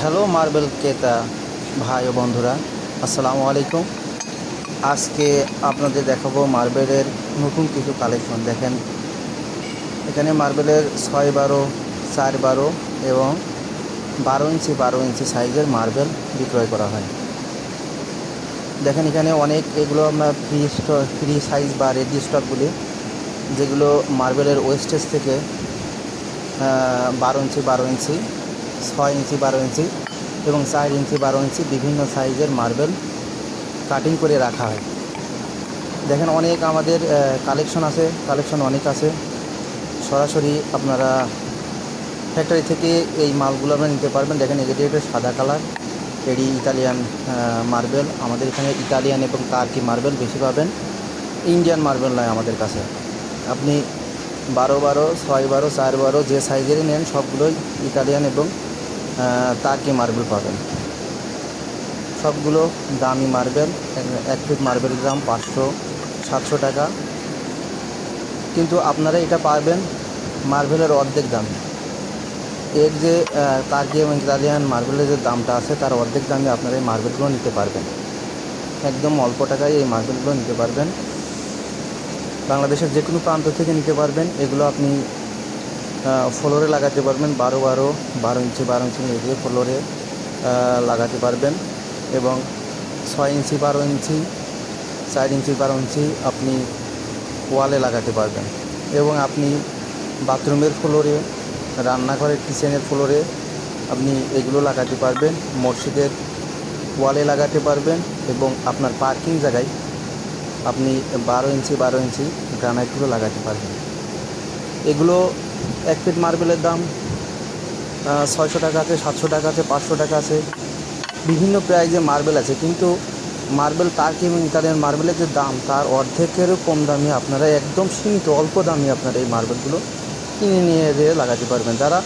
Hello marble ক্রেতা ভাই ও বন্ধুরা, আসসালামু আলাইকুম। আজকে আপনাদের দেখাবো মার্বেলের নতুন কিছু কালেকশন। দেখেন, এখানে মার্বেলের ছয় বারো, চার বারো এবং বারো ইঞ্চি বারো ইঞ্চি সাইজের মার্বেল বিক্রয় করা হয়। দেখেন, এখানে অনেক এগুলো আমরা ফ্রি স্টক ফ্রি সাইজ বা রেডি স্টকগুলি যেগুলো মার্বেলের ওয়েস্টেজ থেকে বারো ইঞ্চি বারো ইঞ্চি ছয় ইঞ্চি, বারো ইঞ্চি এবং চার ইঞ্চি, বারো ইঞ্চি বিভিন্ন সাইজের মার্বেল কাটিং করে রাখা হয়। দেখেন অনেক আমাদের কালেকশন আছে, কালেকশন অনেক আছে। সরাসরি আপনারা ফ্যাক্টরি থেকে এই মালগুলো আপনারা নিতে পারবেন। দেখেন এটি একটা সাদা কালার এডি ইতালিয়ান মার্বেল। আমাদের এখানে ইতালিয়ান এবং টার্কি মার্বেল বেশি পাবেন। ইন্ডিয়ান মার্বেল নয় আমাদের কাছে। আপনি বারো বারো, ছয় বারো, চার বারো, যে সাইজেরই নেন সবগুলোই ইতালিয়ান এবং টার্কি মার্বেল পাবেন। সবগুলো দামি মার্বেল, এক- ফিট মার্বেল গ্রাম পাঁচশো, সাতশো টাকা। কিন্তু আপনারা এটা পাবেন মার্বেলের অর্ধেক দামে। এর যে টার্কি এবং ইতালিয়ান মার্বেলের যে দামটা আছে, তার অর্ধেক দামে আপনারা এই মার্বেলগুলো নিতে পারবেন। একদম অল্প টাকায় এই মার্বেলগুলো নিতে পারবেন। বাংলাদেশের যে কোনো প্রান্ত থেকে নিতে পারবেন। এগুলো আপনি ফ্লোরে লাগাতে পারবেন, বারো বারো বারো ইঞ্চি বারো ইঞ্চি এগুলো ফ্লোরে লাগাতে পারবেন এবং ছয় ইঞ্চি, বারো ইঞ্চি, চার ইঞ্চি, বারো ইঞ্চি আপনি ওয়ালে লাগাতে পারবেন। এবং আপনি বাথরুমের ফ্লোরে, রান্নাঘরের কিচেনের ফ্লোরে আপনি এগুলো লাগাতে পারবেন, মসজিদের ওয়ালে লাগাতে পারবেন এবং আপনার পার্কিং জায়গায় আপনি বারো ইঞ্চি বারো ইঞ্চি গ্রানাইটগুলো লাগাতে পারবেন। এগুলো এক ফিট মার্বেলের দাম ছয়শো টাকা আছে সাতশো টাকা আছে পাঁচশো টাকা আছে বিভিন্ন প্রাইজে মার্বেল আছে, কিন্তু মার্বেল টার্কি এবং ইতালিয়ান মার্বেলের যে দাম, তার অর্ধেকেরও কম দামে আপনারা একদম সীমিত, অল্প দামে আপনারা এই মার্বেলগুলো কিনে নিয়ে যেয়ে লাগাতে পারবেন। যারা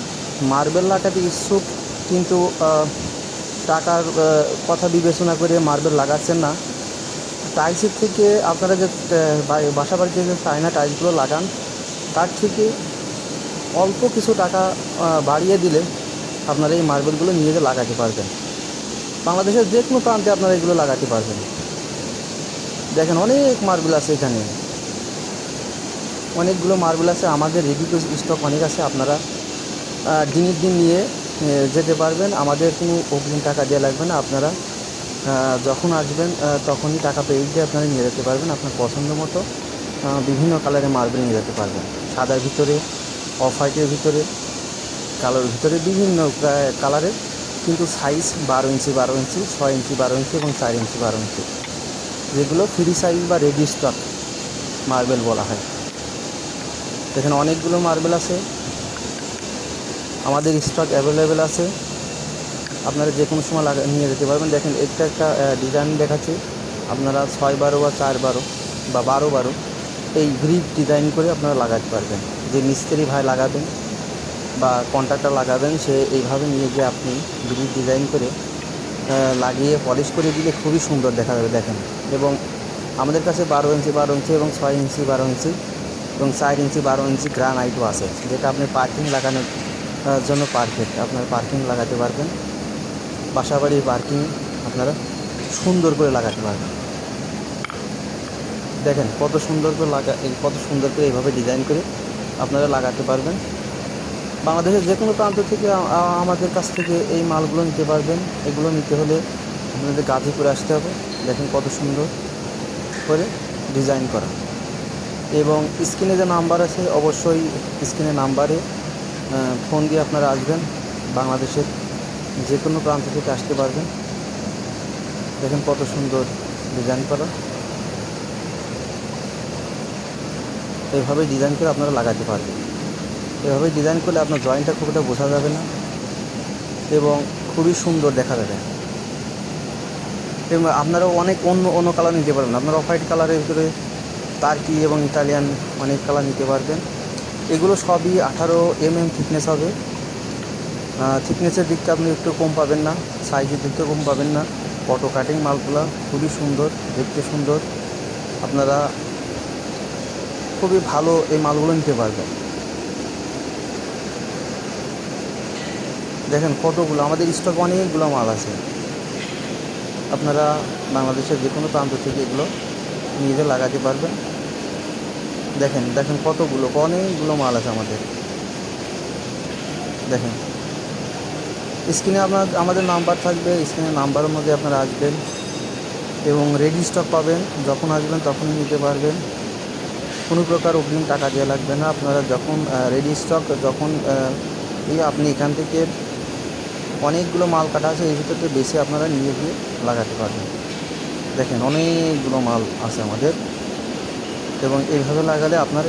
মার্বেল লাগাতে ইচ্ছুক, কিন্তু টাকার কথা বিবেচনা করে মার্বেল লাগাচ্ছেন না টাইলসের থেকে আপনারা যে বাসা বাড়িতে যে চায়না টাইলসগুলো লাগান, তার থেকে অল্প কিছু টাকা বাড়িয়ে দিলে আপনারা এই মার্বেলগুলো নিয়ে যেয়ে লাগাতে পারবেন। বাংলাদেশের যে কোনো প্রান্তে আপনারা এগুলো লাগাতে পারবেন। দেখেন অনেক মার্বেল আছে এখানে। অনেকগুলো মার্বেল আছে, আমাদের রেডি টু স্টক অনেক আছে, আপনারা দিনের দিন নিয়ে যেতে পারবেন। আমাদের কোনো অগ্রিম টাকা দেওয়া লাগবে না, আপনারা যখন আসবেন তখনই টাকা পেয়ে দিয়ে আপনারা নিয়ে যেতে পারবেন আপনার পছন্দ মতো। বিভিন্ন কালারের মার্বেল নিয়ে যেতে পারবেন। সাদার ভিতরে অফ হোয়াইটের ভিতরে, কালোর ভিতরে বিভিন্ন কালারের কিন্তু সাইজ বারো ইঞ্চি বারো ইঞ্চি, ছয় ইঞ্চি, বারো ইঞ্চি এবং চার ইঞ্চি, বারো ইঞ্চি। যেগুলো ফ্রি সাইজ বা রেডি স্টক মার্বেল বলা হয়। এখানে অনেকগুলো মার্বেল আছে। আমাদের স্টক অ্যাভেলেবেল আছে। আপনারা যে কোনো সময় লাগা নিয়ে যেতে পারবেন। দেখেন, একটা একটা ডিজাইন দেখাচ্ছি। আপনারা ছয় বারো বা চার বারো বা বারো বারো এই গ্রিপ ডিজাইন করে আপনারা লাগাতে পারবেন। যে মিস্ত্রি ভাই লাগাবেন বা কন্ট্রাক্টর লাগাবেন, সে এইভাবে নিয়ে গিয়ে আপনি গ্রিপ ডিজাইন করে লাগিয়ে পলিশ করে দিলে খুবই সুন্দর দেখা যাবে, দেখেন। এবং আমাদের কাছে বারো ইঞ্চি বারো ইঞ্চি এবং ছয় ইঞ্চি, বারো ইঞ্চি এবং চার ইঞ্চি, বারো ইঞ্চি গ্রানাইটও আছে। যেটা আপনি পার্কিং লাগানোর জন্য পারফেক্ট আপনার পার্কিং লাগাতে পারবেন। বাসা বাড়ির পার্কিং, আপনারা সুন্দর করে লাগাতে পারবেন। দেখেন কত সুন্দর করে লাগা কত সুন্দর করে এইভাবে ডিজাইন করে আপনারা লাগাতে পারবেন। বাংলাদেশের যে কোনো প্রান্ত থেকে আমাদের কাছ থেকে এই মালগুলো নিতে পারবেন। এগুলো নিতে হলে আপনাদের গাজীপুরে আসতে হবে। দেখেন কত সুন্দর করে ডিজাইন করা। এবং স্ক্রিনে যে নাম্বার আছে, অবশ্যই স্ক্রিনে নাম্বারে ফোন দিয়ে আপনারা আসবেন বাংলাদেশের যে কোনো প্রান্ত থেকে আসতে পারবেন। দেখেন কত সুন্দর ডিজাইন করা। এইভাবে ডিজাইন করে আপনারা লাগাতে পারবেন। এভাবে ডিজাইন করলে আপনার জয়েন্টটা খুব একটা বোঝা যাবে না এবং খুবই সুন্দর দেখা যাবে। এবং আপনারা অনেক অন্য অন্য কালার নিতে পারবেন। আপনারা হোয়াইট কালারের ভিতরে টার্কি এবং ইতালিয়ান অনেক কালার নিতে পারবেন। এগুলো সবই আঠারো এম এম থিকনেস হবে। থিকনেসের দিকটা আপনি একটু কম পাবেন না সাইজের দিকটা কম পাবেন না। অটো কাটিং মালগুলো খুবই সুন্দর, দেখতে সুন্দর। আপনারা খুবই ভালো এই মালগুলো নিতে পারবেন। দেখেন কতগুলো, আমাদের স্টক অনেকগুলো মাল আছে। আপনারা বাংলাদেশের যে কোনো প্রান্ত থেকে এগুলো নিজে লাগাতে পারবেন। দেখেন দেখেন কতগুলো, অনেকগুলো মাল আছে আমাদের। দেখেন। স্ক্রিনে আপনার, আমাদের নাম্বার থাকবে স্ক্রিনে নাম্বারের মধ্যে আপনারা আসবেন এবং রেডি স্টক পাবেন। যখন আসবেন তখনই নিতে পারবেন। কোনো প্রকার অগ্রিম টাকা দেওয়া লাগবে না। আপনারা যখন রেডি স্টক যখন আপনি এখান থেকে অনেকগুলো মাল কাটা আছে এই ভিতরে বেশি আপনারা নিয়ে গিয়ে লাগাতে পারবেন। দেখেন, অনেকগুলো মাল আছে আমাদের। এবং এইভাবে লাগালে আপনার